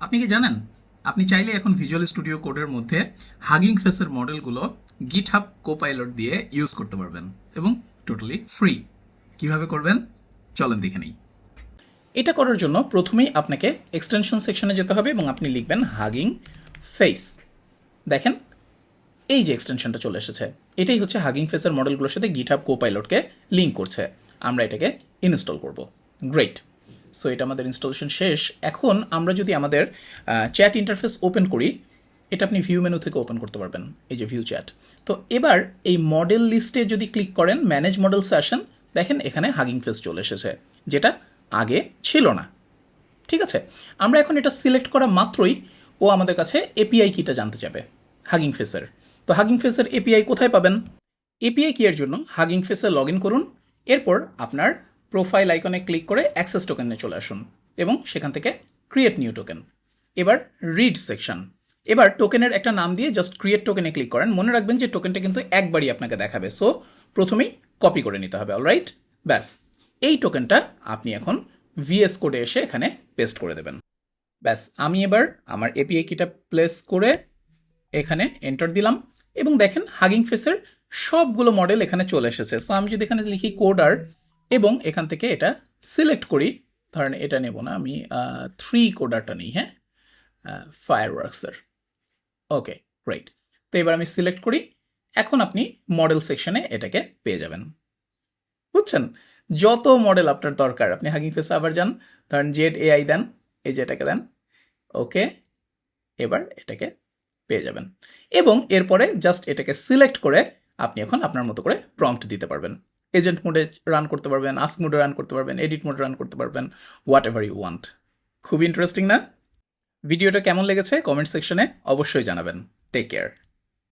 আপনি কি জানেন? আপনি চাইলে এখন ভিজুয়াল স্টুডিও কোডের মধ্যে হাগিং ফেসের মডেলগুলো গিট হাব কোপাইলট দিয়ে ইউজ করতে পারবেন এবং টোটালি ফ্রি কীভাবে করবেন? চলেন দেখে নিই। এটা করার জন্য প্রথমেই আপনাকে এক্সটেনশন সেকশনে যেতে হবে এবং আপনি লিখবেন হাগিং ফেস দেখেন, এই যে এক্সটেনশনটা চলে এসেছে, এটাই হচ্ছে হাগিং ফেসের মডেলগুলোর সাথে গিট গিটহাব কোপাইলটকে লিঙ্ক করছে। আমরা এটাকে ইনস্টল করব। গ্রেট সো এটা আমাদের ইনস্টলেশন শেষ। এখন আমরা যদি আমাদের চ্যাট ইন্টারফেস ওপেন করি, এটা আপনি ভিউ মেনু থেকে ওপেন করতে পারবেন, এই যে ভিউ চ্যাট তো এবার এই মডেল লিস্টে যদি ক্লিক করেন ম্যানেজ মডেল সেশন দেখেন এখানে হাগিং ফেস চলে এসেছে, যেটা আগে ছিল না। ঠিক আছে? আমরা এখন এটা সিলেক্ট করা মাত্রই ও আমাদের কাছে এপিআই কিটা জানতে যাবে হাগিং ফেসের তো হাগিং ফেসের এপিআই কোথায় পাবেন? এপিআই কি এর জন্য হাগিং ফেসে লগ ইন করুন, এরপর আপনার প্রোফাইল আইকনে ক্লিক করে অ্যাক্সেস টোকেনে চলে আসুন এবং সেখান থেকে ক্রিয়েট নিউ টোকেন এবার রিড সেকশন এবার টোকেনের একটা নাম দিয়ে জাস্ট ক্রিয়েট টোকেনে ক্লিক করেন। মনে রাখবেন যে টোকেনটা কিন্তু একবারই আপনাকে দেখাবে। সো প্রথমেই কপি করে নিতে হবে অলরাইট ব্যাস। এই টোকেনটা আপনি এখন ভিএস কোডে এসে এখানে পেস্ট করে দেবেন। ব্যাস, আমি এবার আমার এপিআই কিটা প্লেস করে এখানে এন্টার দিলাম এবং দেখেন হাগিং ফেসের সবগুলো মডেল এখানে চলে এসেছে। সো আমি যদি এখানে লিখি কোডার এবং এখান থেকে এটা সিলেক্ট করি। ধরেন এটা নেব না, আমি থ্রি কোডারটা নিই হ্যাঁ? ফায়ার ওয়ার্কসের ওকে রাইট তো এবার আমি সিলেক্ট করি। এখন আপনি মডেল সেকশনে এটাকে পেয়ে যাবেন। বুঝছেন? যত মডেল আপনার দরকার, আপনি হাগিং ফেসে আবার যান, ধরেন জেড এআই দেন, এই যে এটাকে দেন ওকে এবার এটাকে পেয়ে যাবেন। এবং এরপরে জাস্ট এটাকে সিলেক্ট করে আপনি এখন আপনার মতো করে প্রম্পট দিতে পারবেন। এজেন্ট মোডে রান করতে পারবেন আস্ক মোডে রান করতে পারবেন এডিট মোডে রান করতে পারবেন হোয়াট এভার ইউ ওয়ান্ট খুবই ইন্টারেস্টিং না? ভিডিওটা কেমন লেগেছে? কমেন্ট সেকশনে অবশ্যই জানাবেন। Take care